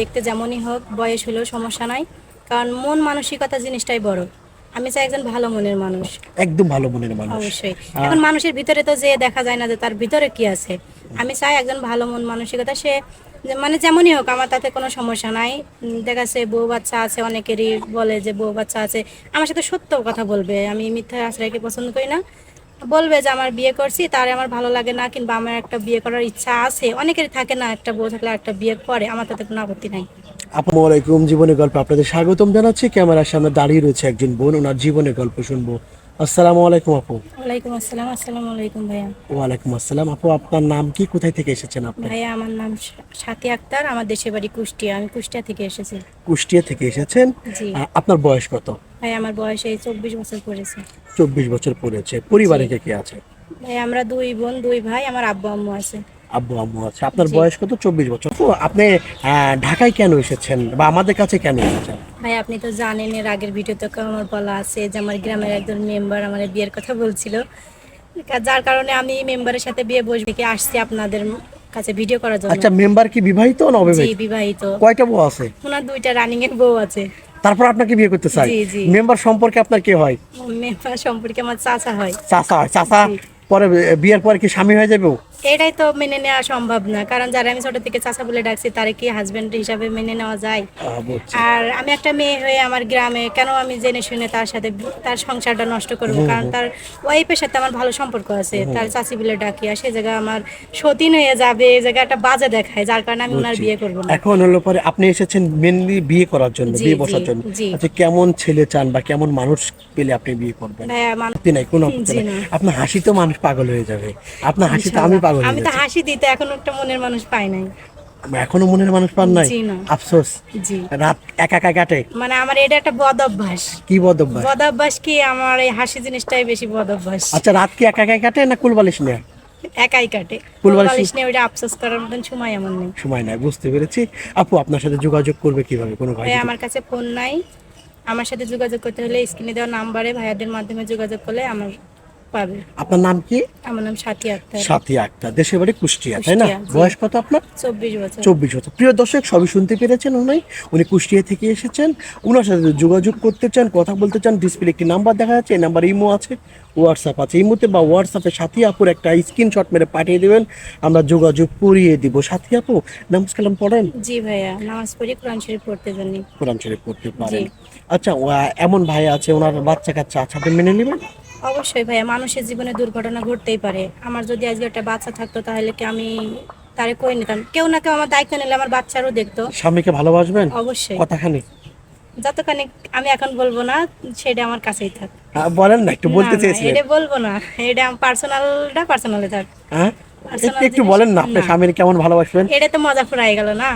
দেখতে যেমনই হোক বয়স হলেও সমস্যা নাই কারণ মন মানসিকতা জিনিসটাই বড়। আমি চাই একজন ভালো মনের মানুষ। একদম ভালো মনের মানুষ। অবশ্যই। এখন মানুষের ভিতরে তো যে দেখা যায় না যে তার ভিতরে কি আছে। আমি চাই একজন ভালো মন মানসিকতা সে মানে যেমনই হোক আমার তাতে কোনো সমস্যা নাই। দেখা যাচ্ছে বউ বাচ্চা আছে অনেকেরই বলে যে বউ বাচ্চা আছে। আমার সাথে সত্য কথা বলবে আমি মিথ্যা আশ্রয়কে পছন্দ করি না। বলবে যে আমার বিয়ে করছি তার আমার ভালো লাগে না কিংবা আমার একটা বিয়ে করার ইচ্ছা আছে। অনেকেরই থাকে না একটা বউ থাকলে একটা বিয়ে করে আমার তাতে কোনো আপত্তি নাই। আসসালামু আলাইকুম জীবনের গল্প আপনাদের স্বাগতম জানাচ্ছি। ক্যামেরার সামনে দাঁড়িয়ে রয়েছে একজন বোন ওনার জীবনের গল্প শুনব। আসসালামু আলাইকুম আপু। ওয়ালাইকুম আসসালাম আসসালামু আলাইকুম ভাইয়া। ওয়ালাইকুম আসসালাম। আপু আপনার নাম কি? কোথায় থেকে এসেছেন আপনি? ভাইয়া আমার নাম সাথী আক্তার। আমার দেশের বাড়ি কুষ্টিয়া। আমি কুষ্টিয়া থেকে এসেছি। কুষ্টিয়া থেকে এসেছেন। আপনার বয়স কত? ভাই আমার বয়স এই চব্বিশ বছর পড়েছে। চব্বিশ বছর পড়েছে। পরিবারে কে কে আছে? ভাই আমরা দুই বোন দুই ভাই আমার আব্বু আম্মু আছে। আব্বু আম্মু আছে। আপনার বয়স কত? চব্বিশ বছর। আপু, আপনি ঢাকায় কেন এসেছেন? বা আমাদের কাছে কেন এসেছেন? ভাই আপনি তো জানেন এর আগের ভিডিওতে আমার বলা আছে যে আমার গ্রামের একজন মেম্বার আমার বিয়ের কথা বলছিল। যার কারণে আমি মেম্বারের সাথে বিয়ে বসে থেকে আসছি আপনাদের কাছে ভিডিও করার জন্য। আচ্ছা মেম্বার কি বিবাহিত না জি অবিবাহিত? বিবাহিত। কয়টা বউ আছে? ওনার দুইটা রানিং এর বউ আছে। তারপর আপনাকে বিয়ে করতে চাই। মেম্বার সম্পর্কে আপনার কে হয়? মেম্বার সম্পর্কে আমার চাচা হয়। চাচা হয়। চাচা পরে বিয়ের পরে কি স্বামী হয়ে যাবে? এটাই তো মেনে নেওয়া সম্ভব না। কারণ যারা আমি ছোট থেকে চাচা বলে ডাকছি তারে কি হাজবেন্ড হিসাবে মেনে নেওয়া যায়? আর আমি একটা মেয়ে হয়ে আমার গ্রামে কেন আমি জেনে শুনে তার সাথে তার সংসারটা নষ্ট করব? কারণ তার ওয়াইফের সাথে আমার ভালো সম্পর্ক আছে। তার চাচি বলে ডাকি আর সে জায়গায় আমার সতীন হয়ে যাবে এই জায়গায় একটা বাজে দেখায় যার কারণে আমি ওনার বিয়ে করব না। এখন হলো পরে আপনি এসেছেন মেনলি বিয়ে করার জন্য বিয়ে বসার জন্য। আচ্ছা কেমন ছেলে চান বা কেমন মানুষ পেলে আপনি বিয়ে করবেন? ভাইয়া মানুষ নাই কোনো। আপনার হাসি তো মানুষ পাগল হয়ে যাবে। আপনার হাসি তো আমি পাগল আমি তো। হাসি দিতে এখন একটা মনের মানুষ পাই নাই। এখনও মনের মানুষ পান নাই? আফসোস? রাত একা একা কাটে? মানে আমার এটা একটা বদ অভ্যাস। কি বদ অভ্যাস? বদ অভ্যাস কি আমার এই হাসি জিনিসটাই বেশি বদ অভ্যাস। আচ্ছা রাত কি একা একা কাটে না কুলবালিশ নেয়? একাই কাটে। ফুলবালিশ- ফুলবালিশ নিয়ে ওইটা আফসোস করার মতন সময় আমার নেই। সময় নাই বুঝতে পেরেছি। আপু আপনার সাথে যোগাযোগ করবে কীভাবে? কোনো ভাই আমার কাছে ফোন নাই। আমার সাথে যোগাযোগ করতে হলে স্ক্রিনে দেওয়া নাম্বারে ভাইয়াদের মাধ্যমে যোগাযোগ করলে আমার পাবে আপনার নাম কি? আমার নাম সাথী আক্তার। সাথী আক্তার। দেশের বাড়ি কুষ্টিয়া তাই না? বয়স কত আপনার? চব্বিশ বছর। চব্বিশ বছর। প্রিয় দর্শক সবই শুনতে পেরেছেন উনি। উনি কুষ্টিয়া থেকে এসেছেন। ওনার সাথে যোগাযোগ করতে চান কথা বলতে চান ডিসপ্লে একটি নাম্বার দেখা যাচ্ছে এই নাম্বার ইমো আছে হোয়াটসঅ্যাপ আছে। ইমোতে বা হোয়াটসঅ্যাপে সাথী আপুর একটা স্ক্রিনশট মেরে পাঠিয়ে দেবেন। আমরা যোগাযোগ করিয়ে দিব। সাথী আপু নামাজ কালাম পড়েন? জি ভাইয়া নামাজ পড়ি কোরআন শরীফ পড়তে জানি। কোরআন শরীফ পড়তে পারেন। আচ্ছা এমন ভাই আছে ওনার বাচ্চা কাচ্চা আছে আপনি মেনে নেবেন? অবশ্যই ভাইয়া মানুষের জীবনে দুর্ঘটনা ঘটতেই পারে। আমার যদি আজকে একটা বাচ্চা থাকতো তাহলে কি আমি তারে কই নিতাম? কেউ না কেউ আমার দায়িত্ব নিলে আমার বাচ্চারও দেখতো। স্বামীকে ভালোবাসবেন? অবশ্যই। কথাখানি যতখানি আমি এখন বলব না সেটা আমার কাছেই থাক। বলেন না একটু বলতে না, এটা বলব না এটা পার্সোনালটা পার্সোনালে থাক। হ্যাঁ? একটু একটু বলেন না আপনার স্বামীর কেমন ভালোবাসবেন? এটা তো মজা ফুরাই গেল না।